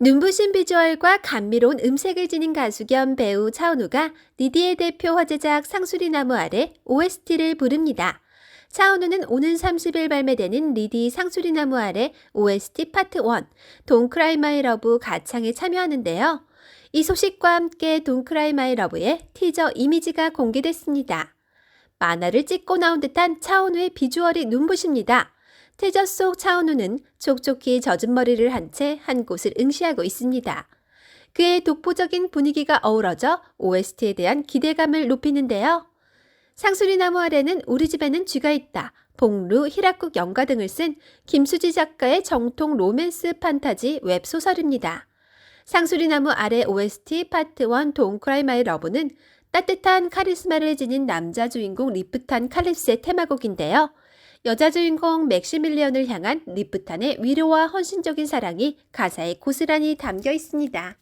눈부신 비주얼과 감미로운 음색을 지닌 가수 겸 배우 차은우가 니디의 대표 화제작 상수리나무 아래 OST를 부릅니다. 차은우는 오는 30일 발매되는 리디 상수리나무 아래 OST 파트 1 돈크라이 마이 러브 가창에 참여하는데요. 이 소식과 함께 돈크라이 마이 러브의 티저 이미지가 공개됐습니다. 만화를 찍고 나온 듯한 차은우의 비주얼이 눈부십니다. 티저 속 차은우는 촉촉히 젖은 머리를 한채한 곳을 응시하고 있습니다. 그의 독보적인 분위기가 어우러져 OST에 대한 기대감을 높이는데요. 상수리 나무 아래는 우리 집에는 쥐가 있다. 복루, 히라국 연가 등을 쓴 김수지 작가의 정통 로맨스 판타지 웹소설입니다. 상수리 나무 아래 OST 파트 1 동크라이 마이 러브는 따뜻한 카리스마를 지닌 남자 주인공 리프탄 칼립스의 테마곡인데요. 여자 주인공 맥시밀리언을 향한 리프탄의 위로와 헌신적인 사랑이 가사에 고스란히 담겨 있습니다.